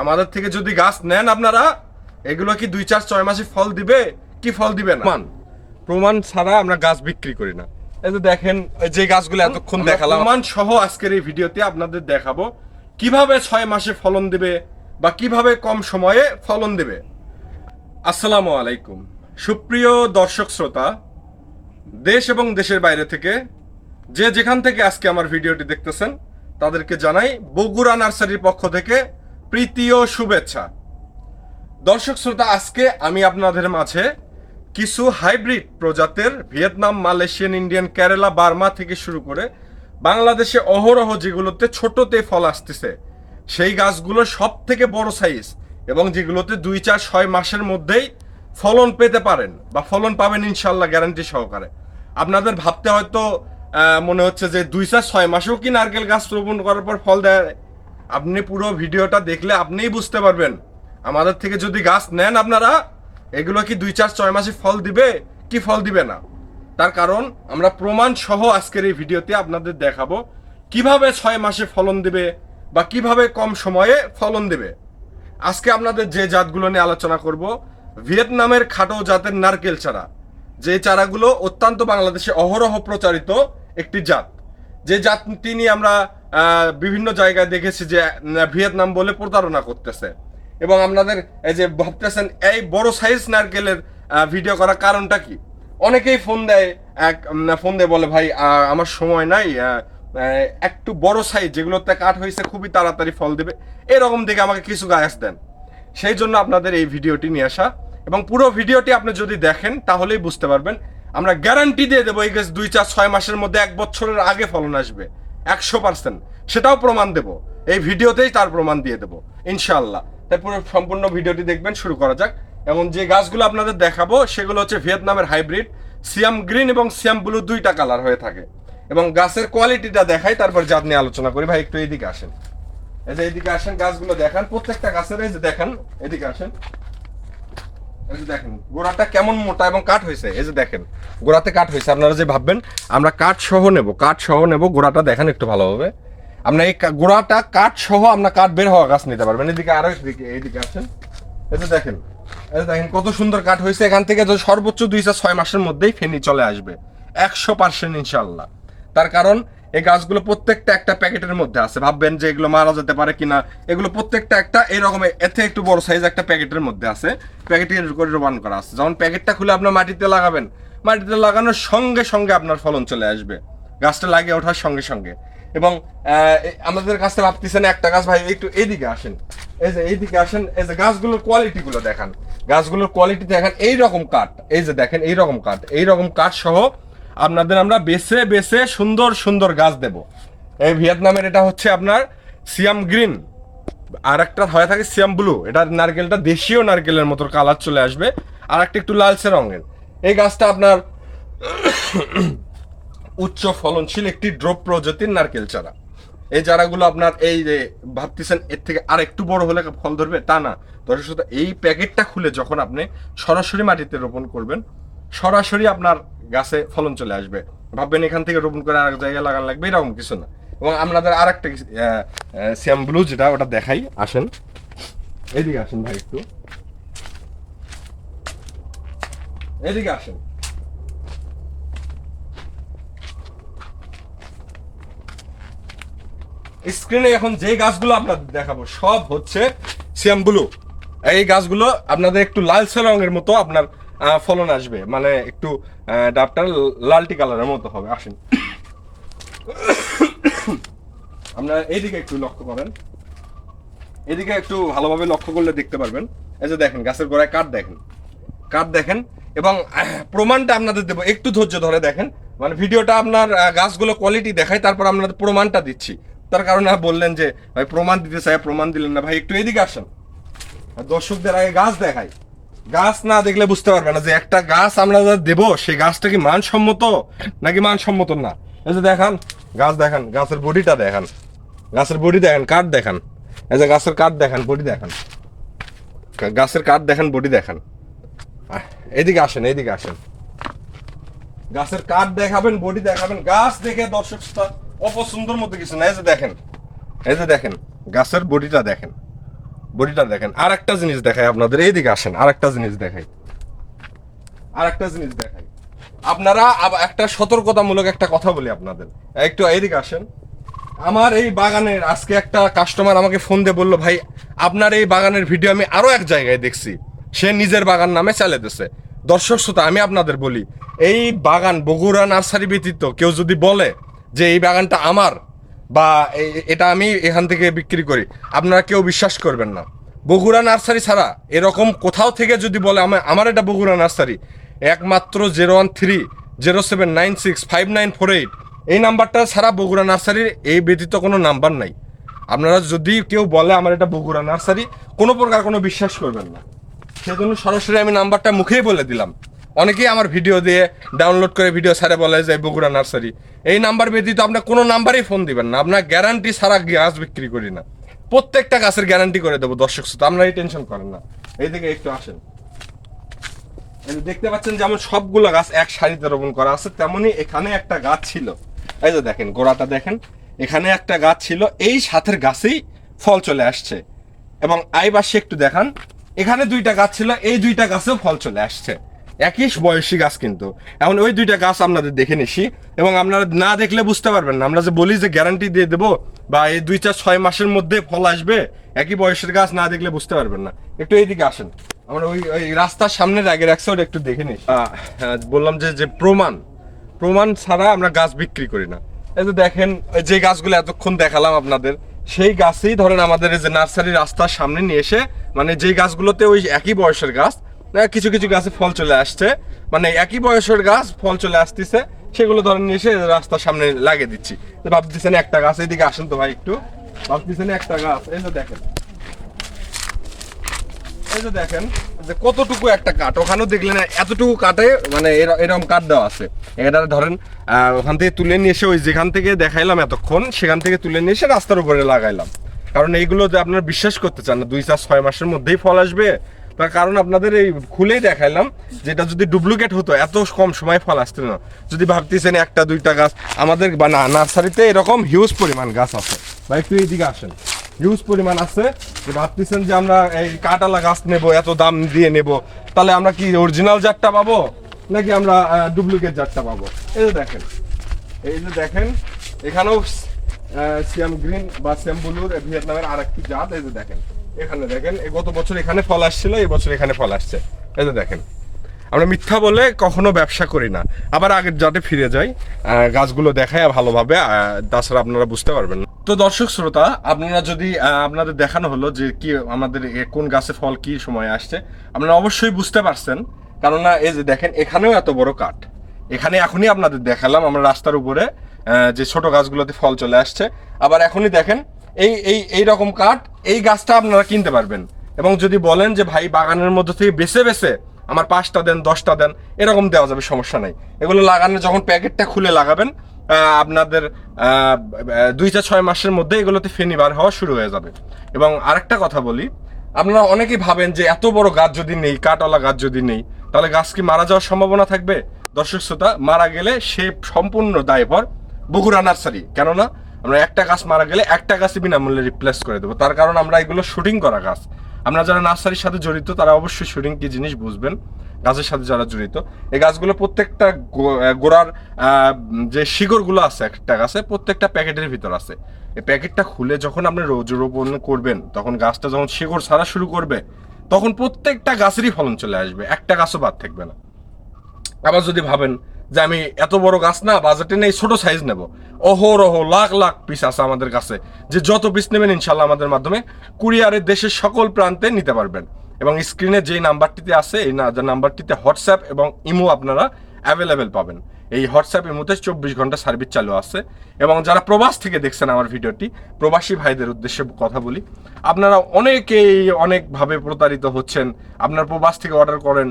আমাদের থেকে যদি গাছ নেন আপনারা এগুলো কি দুই চার ছয় মাসে ফল দিবে? কি ফল দিবে না? প্রমাণ। প্রমাণ ছাড়া আমরা গাছ বিক্রি করি না। এই যে দেখেন যে গাছগুলো এতক্ষণ দেখালাম। প্রমাণ সহ আজকের এই ভিডিওতে আপনাদের দেখাবো কীভাবে ছয় মাসে ফলন দিবে বা কীভাবে কম সময়ে ফলন দিবে। আসসালামু আলাইকুম। সুপ্রিয় দর্শক শ্রোতা দেশ এবং দেশের বাইরে থেকে যে যেখান থেকে আজকে আমার ভিডিওটি দেখতেছেন তাদেরকে জানাই বগুড়া নার্সারির পক্ষ থেকে প্রীতি ও শুভেচ্ছা। দর্শক শ্রোতা, আজকে আমি আপনাদের মাঝে কিছু হাইব্রিড প্রজাতির Vietnam, Malaysian, Indian, Kerala, Burma থেকে শুরু করে বাংলাদেশে অহরহ যেগুলোতে ছোটতে ফল আসতেছে, সেই গাছগুলো সব থেকে বড় সাইজ এবং যেগুলোতে দুই, চার, ছয় মাসের মধ্যেই ফলন পেতে পারেন বা ফলন পাবেন ইনশাল্লাহ গ্যারান্টি সহকারে। আপনাদের ভাবতে হয়তো মনে হচ্ছে যে দুই, চার, ছয় মাসেও কি নারকেল গাছ রোপণ করার পর ফল দেয়? আপনি পুরো ভিডিওটা দেখলে আপনিই বুঝতে পারবেন। আমাদের থেকে যদি গাছ নেন আপনারা, এগুলো কি দুই চার ছয় মাসে ফল দিবে? কি ফল দিবে না? তার কারণ আমরা প্রমাণ সহ আজকের এই ভিডিওতে আপনাদের দেখাবো, কীভাবে ছয় মাসে ফলন দিবে বা কীভাবে কম সময়ে ফলন দিবে। আজকে আপনাদের যে জাতগুলো নিয়ে আলোচনা করব, ভিয়েতনামের খাটো জাতের নারকেল চারা, যে চারাগুলো অত্যন্ত বাংলাদেশে অহরহ প্রচারিত একটি জাত। যে জাতটি নিয়ে আমরা বিভিন্ন জায়গায় দেখেছি যে ভিয়েতনাম বলে প্রতারণা করতেছে। এবং আপনাদের এই যে ভাবতেছেন, এই বড় সাইজ নারকেলের ভিডিও করার কারণটা কি? অনেকেই ফোন দেয়, এক ফোন দেয় বলে, ভাই আমার সময় নাই একটু বড় সাইজ যেগুলোতে কাঠ হয়েছে, খুবই তাড়াতাড়ি ফল দেবে। এরকম দেখে আমাকে কিছু গাছ দেন। সেই জন্য আপনাদের এই ভিডিওটি নিয়ে আসা। এবং পুরো ভিডিওটি আপনি যদি দেখেন, তাহলেই বুঝতে পারবেন, আমরা গ্যারান্টি দিয়ে দেবো, এই গাছ দুই চার, ছয় মাসের মধ্যে এক বছরের আগে ফলন আসবে। একশো পার্সেন্ট সেটাও প্রমাণ দেব। এই ভিডিওতেই তার প্রমাণ দিয়ে দেবো, ইনশাআল্লাহ। তাই পুরো সম্পূর্ণ ভিডিওটি দেখবেন, শুরু করা যাক। এবং যে গাছগুলো আপনাদের দেখাবো, সেগুলো হচ্ছে ভিয়েতনামের হাইব্রিড। সিয়াম গ্রিন এবং সিয়াম ব্লু দুইটা কালার হয়ে থাকে। এবং গাছের কোয়ালিটিটা দেখাই, তারপর জাত নিয়ে আলোচনা করি। ভাই, একটু এইদিকে আসেন। এই যে এইদিকে আসেন, গাছগুলো দেখান। প্রত্যেকটা গাছের এই যে দেখেন এদিকে আসেন। যে দেখেন, গোড়াটা কেমন মোটা এবং কাঠ হয়েছে? এই যে দেখেন, গোড়াতে কাঠ হয়েছে, আপনারা যে ভাববেন, আমরা কাঠ সহ নেব, কাঠ সহ নেব, গোড়াটা দেখেন একটু ভালোভাবে। আপনার এই গোড়াটা কাঠ সহ আপনার কাঠ বের হওয়া গাছ নিতে পারবেন। এদিকে আরও এদিকে, এইদিকে আসেন এই যে দেখেন, এই দেখেন, কত সুন্দর কাঠ হয়েছে। এখান থেকে সর্বোচ্চ দুই চার ছয় মাসের মধ্যেই ফেনি চলে আসবে। একশো পার্সেন্ট ইনশাল্লাহ তার কারণ এই গাছগুলো প্রত্যেকটা একটা প্যাকেটের মধ্যে আছে। ভাববেন যে এগুলো মারা যেতে পারে কিনা। এগুলো প্রত্যেকটা একটা, এরকম এতে একটু বড় সাইজ একটা প্যাকেটের মধ্যে আছে। প্যাকেটের করে রোবান করা আছে। যখন প্যাকেটটা খুলে আপনার মাটিতে লাগাবেন, মাটিতে লাগানোর সঙ্গে সঙ্গে আপনার ফলন চলে আসবে। গাছটা লাগিয়ে ওঠার সঙ্গে সঙ্গে। এবং আমাদের কাছে ভাবতেছেন একটা গাছ, ভাই, একটু এইদিকে আসেন। এই যে এইদিকে আসেন, এই যে গাছগুলোর কোয়ালিটি গুলো দেখান। গাছগুলোর কোয়ালিটি দেখেন, এইরকম কাঠ। এই যে দেখেন, এইরকম কাঠ। এই রকম কাঠ সহ আপনাদের আমরা বেছে বেছে সুন্দর সুন্দর গাছ দেব। এই ভিয়েতনামের এটা হচ্ছে আপনার সিয়াম গ্রিন। আর একটা হয়ে থাকে সিয়াম ব্লু। এটা নারকেলটা দেশীয় নারকেলের মতো কালার চলে আসবে। আর একটা একটু লালচে রঙের। এই গাছটা আপনার উচ্চ ফলনশীল একটি ড্রপ প্রজাতির নারকেল চারা। এই চারাগুলো আপনার এই যে ভাবতেছেন, এর থেকে আর একটু বড় হলে ফল ধরবে? তা না। দর্শক এই প্যাকেটটা খুলে যখন আপনি সরাসরি মাটিতে রোপণ করবেন, সরাসরি আপনার গাছে ফলন চলে আসবে। ভাববেন এখান থেকে রোপণ করে আরেক জায়গায় লাগান লাগবে, এরকম কিছু না। এবং আপনাদের আর একটা শ্যাম ব্লু যেটা, ওটা দেখাই, আসেন। এদিকে আসেন ভাই একটু। এদিকে আসেন। স্ক্রিনে এখন যে গাছগুলো আপনাদের দেখাবো, সব হচ্ছে সিয়াম ব্লু। এই গাছগুলো আপনাদের একটু লালচে রঙের মতো আপনার ফলন আসবে। মানে একটু ডাবটা লালটি কালারের মতো হবে। আসেন। আপনারা এইদিকে একটু লক্ষ্য করেন। এদিকে একটু ভালোভাবে লক্ষ্য করলে দেখতে পারবেন। এই যে দেখেন, গাছের গোড়ায় কাঠ দেখেন। কাঠ দেখেন এবং প্রমাণটা আপনাদের দেবো। একটু ধৈর্য ধরে দেখেন। মানে ভিডিওটা আপনার গাছগুলো কোয়ালিটি দেখায়, তারপর আপনাদের প্রমাণটা দিচ্ছি। তার কারণে বললেন যে, ভাই, প্রমাণ দিতে চাই প্রমাণ দিলেন না। ভাই, একটু এদিকে আসেন। দর্শকদের আগে গাছ দেখাই। গাছ না দেখলে বুঝতে পারবে না যে একটা গাছ আমরা যা দেবো, সেই গাছটা কি মানসম্মত নাকি মানসম্মত না? এই যে দেখান, গাছ দেখান, গাছের বডিটা দেখান। গাছের বডি দেখেন, কাঠ দেখান। এই যে গাছের কাঠ দেখান, বডি দেখান। গাছের কাঠ দেখান, বডি দেখান। এদিকে আসেন এদিকে আসেন। গাছের কাঠ দেখাবেন, বডি দেখাবেন। গাছ দেখে দর্শক অপছন্দর মতো কিছু না। এই যে দেখেন, এই যে দেখেন, গাছের বডিটা দেখেন। বডিটা দেখেন আর একটা জিনিস দেখাই আপনাদের, এইদিকে আসেন আর একটা জিনিস দেখাই। আর একটা জিনিস দেখাই। আপনারা একটা সতর্কতামূলক একটা কথা বলি আপনাদের। একটু এইদিকে আসেন। আমার এই বাগানের, আজকে একটা কাস্টমার আমাকে ফোন দিয়ে বলল, ভাই, আপনার এই বাগানের ভিডিও আমি আরও এক জায়গায় দেখছি। সে নিজের বাগান নামে চালাতেছে দর্শক শ্রোতা, আমি আপনাদের বলি, এই বাগান বগুড়া নার্সারি ব্যতীত কেউ যদি বলে যে এই বাগানটা আমার বা এটা আমি এখান থেকে বিক্রি করি। আপনারা কেউ বিশ্বাস করবেন না। বগুড়া নার্সারি ছাড়া এরকম কোথাও থেকে যদি বলে, আমার আমার এটা বগুড়া নার্সারি। একমাত্র zero one three, zero seven nine six, five nine four eight. এই নাম্বারটা ছাড়া বগুড়া নার্সারির এই ব্যতীত কোনো নাম্বার নাই। আপনারা যদি কেউ বলে, আমার এটা বগুড়া নার্সারি, কোনো প্রকার কোনো বিশ্বাস করবেন না। সেজন্য সরাসরি আমি নাম্বারটা মুখেই বলে দিলাম। অনেকেই আমার ভিডিও দিয়ে ডাউনলোড করে ভিডিও ছাড়ে বলে যে বগুড়া নার্সারি এই নাম্বার ব্যতীত আপনার কোনো নাম্বারেই ফোন দিবেন না। আপনার গ্যারান্টি ছাড়া গাছ বিক্রি করি না। প্রত্যেকটা গাছের গ্যারান্টি করে দেবো দর্শক শ্রোতা। আপনারা এই টেনশন করেন না। এইদিকে একটু আসেন। দেখতে পাচ্ছেন যেমন সবগুলো গাছ এক সারিতে রোপণ করা আছে তেমনই এখানে একটা গাছ ছিল। এই যে দেখেন, গোড়াটা দেখেন। এখানে একটা গাছ ছিল। এই সাথের গাছেই ফল চলে আসছে। এবং আই পাশে একটু দেখান। এখানে দুইটা গাছ ছিল। এই দুইটা গাছেও ফল চলে আসছে। একই বয়সী গাছ কিন্তু। এখন ওই দুইটা গাছ আপনাদের দেখে নিছি এবং আপনারা না দেখলে বুঝতে পারবেন না। আমরা যে বলি যে গ্যারান্টি দিয়ে দেবো বা এই দুই চার ছয় মাসের মধ্যে ফল আসবে, একই বয়সের গাছ না দেখলে বুঝতে পারবেন না। একটু এইদিকে আসেন। আমরা ওই ওই রাস্তার সামনে আগে রাখছে ওটা একটু দেখে নিস বললাম যে যে প্রমাণ। প্রমাণ ছাড়া আমরা গাছ বিক্রি করি না। এই যে দেখেন যে গাছগুলো এতক্ষণ দেখালাম আপনাদের, সেই গাছেই ধরেন আমাদের যে নার্সারি রাস্তার সামনে নিয়ে এসে মানে যেই গাছগুলোতে ওই একই বয়সের গাছ কিছু কিছু গাছে ফল চলে আসছে। মানে একই বয়সের গাছ ফল চলে আসতেছে, সেগুলো ধরেন এসে রাস্তার সামনে লাগিয়ে দিচ্ছি। ভাবতেছেন একটা গাছ এইদিকে আসেন তো ভাই একটু। ভাবতেছেন একটা গাছ, এই যে দেখেন। এই যে দেখেন, যে কতটুকু একটা কাঠ, ওখানেও দেখলেন এতটুকু কাটে মানে এর- এরকম কাঠ দেওয়া আছে। এটা ধরেন ওখান থেকে তুলে নিয়ে এসে ওই যেখান থেকে দেখাইলাম এতক্ষণ, সেখান থেকে তুলে নিয়ে এসে রাস্তার উপরে লাগাইলাম। কারণ এইগুলো যে আপনারা বিশ্বাস করতে চান না, দুই চার ছয় মাসের মধ্যেই ফল আসবে তার কারণ আপনাদের এই খুলেই দেখাইলাম, যেটা যদি ডুপ্লিকেট হতো, এত কম সময় ফল আসতো না। যদি ভাবতেছেন একটা, দুইটা গাছ, আমাদের না, নার্সারিতে এরকম হিউজ পরিমাণ গাছ আছে। বা একটু এইদিকে আসেন। হিউজ পরিমাণ আছে, যে ভাবতেছেন যে আমরা এই কাটালা গাছ নেব, এত দাম দিয়ে নেব। তাহলে আমরা কি অরিজিনাল জাতটা পাবো? নাকি আমরা ডুপ্লিকেট জাতটা পাবো? এই যে দেখেন। এই যে দেখেন, এখানেও সিয়াম গ্রিন বা সিয়াম ব্লুর ভিয়েতনামের আর একটি জাত, এই যে দেখেন। এখানে দেখেন গত বছর এখানে ফল আসছিল, এই বছর এখানে ফল আসছে। এই যে দেখেন, আমরা মিথ্যা বলে কখনো ব্যবসা করি না। আবার আগের জাতে ফিরে যাই গাছগুলো দেখায় ভালোভাবে তাছাড়া আপনারা বুঝতে পারবেন না। তো দর্শক, শ্রোতা, আপনারা যদি আপনাদের দেখানো হলো যে কি আমাদের কোন গাছে ফল কি সময় আসছে, আপনারা অবশ্যই বুঝতে পারছেন। কেননা এই যে দেখেন, এখানেও এত বড় কাঠ। এখানে এখনই আপনাদের দেখালাম, আমরা রাস্তার উপরে যে ছোট গাছগুলোতে ফল চলে আসছে। আবার এখনই দেখেন, এই এই এই রকম কাঠ এই গাছটা আপনারা কিনতে পারবেন। এবং যদি বলেন যে ভাই বাগানের মধ্যে থেকে বেছে বেছে আমার পাঁচটা দেন দশটা দেন এরকম দেওয়া যাবে সমস্যা নাই। এগুলো লাগানো যখন প্যাকেটটা খুলে লাগাবেন আপনাদের আহ, দুই চার ছয় মাসের মধ্যে এগুলোতে ফেনি বার হওয়া শুরু হয়ে যাবে। এবং আরেকটা কথা বলি আপনারা অনেকেই ভাবেন যে এত বড় গাছ যদি নেই কাঠওয়ালা গাছ যদি নেই তাহলে গাছ কি মারা যাওয়ার সম্ভাবনা থাকবে? দর্শক শ্রোতা মারা গেলে সে সম্পূর্ণ দায়ভার বগুড়া নার্সারি। কেননা আমরা একটা গাছ মারা গেলে একটা গাছই বিনামূল্যে রিপ্লেস করে দেবো। তার কারণ আমরা এগুলো শুটিং করা গাছ। আমরা যারা নার্সারির সাথে জড়িত, তারা অবশ্যই শুটিং কি জিনিস বুঝবেন? গাছের সাথে যারা জড়িত। এই গাছগুলো প্রত্যেকটা গোড়ার যে শিকড়গুলো আছে একটা গাছে, প্রত্যেকটা প্যাকেটের ভিতর আছে। এই প্যাকেটটা খুলে যখন আপনি রোজ রোপণ করবেন, তখন গাছটা যখন শিকড় ছাড়া শুরু করবে, তখন প্রত্যেকটা গাছেরই ফলন চলে আসবে। একটা গাছও বাদ থাকবে না। আবার যদি ভাবেন যে আমি এত বড় গাছ না বাজেটে নেই, ছোট সাইজ নেব। অহরহ লাখ লাখ পিস আছে আমাদের কাছে, যে যত পিস নেবেন ইনশাল্লাহ আমাদের মাধ্যমে কুরিয়ারে দেশের সকল প্রান্তে নিতে পারবেন। এবং স্ক্রিনে যে নাম্বারটিতে আছে, এই নাম্বারটিতে হোয়াটসঅ্যাপ এবং ইমো আপনারা অ্যাভেলেবেল পাবেন। এই হোয়াটসঅ্যাপের মধ্যে চব্বিশ ঘণ্টা সার্ভিস চালু আছে। এবং যারা প্রবাস থেকে দেখছেন আমার ভিডিওটি, প্রবাসী ভাইদের উদ্দেশ্যে কথা বলি। আপনারা অনেকেই অনেকভাবে প্রতারিত হচ্ছেন। আপনার প্রবাস থেকে অর্ডার করেন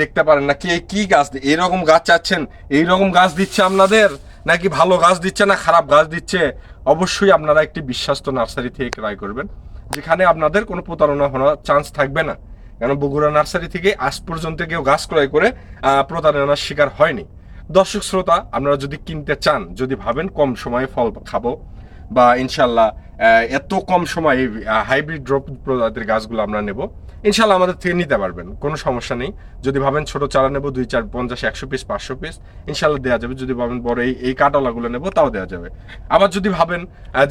দেখতে পারেন না কে কি গাছ এইরকম গাছ চাচ্ছেন, এইরকম গাছ দিচ্ছে আপনাদের? নাকি ভালো গাছ দিচ্ছে না খারাপ গাছ দিচ্ছে? অবশ্যই আপনারা একটি বিশ্বস্ত নার্সারি থেকে ক্রয় করবেন। যেখানে আপনাদের কোনো প্রতারণা হওয়ার চান্স থাকবে না। কারণ বগুড়া নার্সারি থেকে আজ পর্যন্ত কেউ গাছ ক্রয় করে প্রতারণার শিকার হয়নি? দর্শক শ্রোতা, আপনারা যদি কিনতে চান, যদি ভাবেন কম সময়ে ফল খাব বা ইনশাল্লাহ এত কম সময়ে হাইব্রিড ড্রপ প্রজাতির গাছগুলো আমরা নেব ইনশাল্লাহ আমাদের থেকে নিতে পারবেন, কোনো সমস্যা নেই। যদি ভাবেন ছোট চারা নেব, দুই চার, পঞ্চাশ, একশো পিস পাঁচশো পিস ইনশাল্লাহ দেওয়া যাবে। যদি ভাবেন বড় এই এই কাটালাগুলো নেব, তাও দেওয়া যাবে। আবার যদি ভাবেন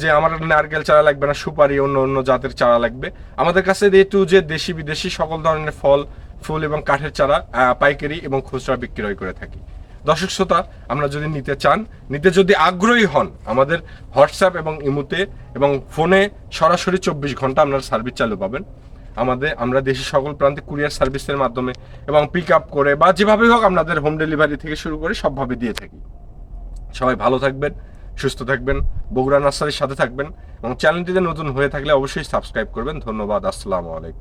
যে আমার নারকেল চারা লাগবে না, সুপারি, অন্য অন্য জাতের চারা লাগবে, আমাদের কাছে এ টু যে দেশি, বিদেশি সকল ধরনের ফল, ফুল এবং কাঠের চারা পাইকারি এবং খুচরা বিক্রয় করে থাকি। দর্শক শ্রোতা, আমরা যদি নিতে চান, নিতে যদি আগ্রহী হন, আমাদের হোয়াটসঅ্যাপ এবং ইমুতে এবং ফোনে সরাসরি চব্বিশ ঘণ্টা আপনারা সার্ভিস চালু পাবেন। আমাদের, আমরা দেশের সকল প্রান্তে কুরিয়ার সার্ভিসের মাধ্যমে এবং পিক আপ করে বা যেভাবেই হোক আপনাদের হোম ডেলিভারি থেকে শুরু করে সবভাবে দিয়ে থাকি। সবাই ভালো থাকবেন, সুস্থ থাকবেন, বগুড়া নার্সারির সাথে থাকবেন এবং চ্যানেলটিতে নতুন হয়ে থাকলে অবশ্যই সাবস্ক্রাইব করবেন। ধন্যবাদ, আসসালামু আলাইকুম।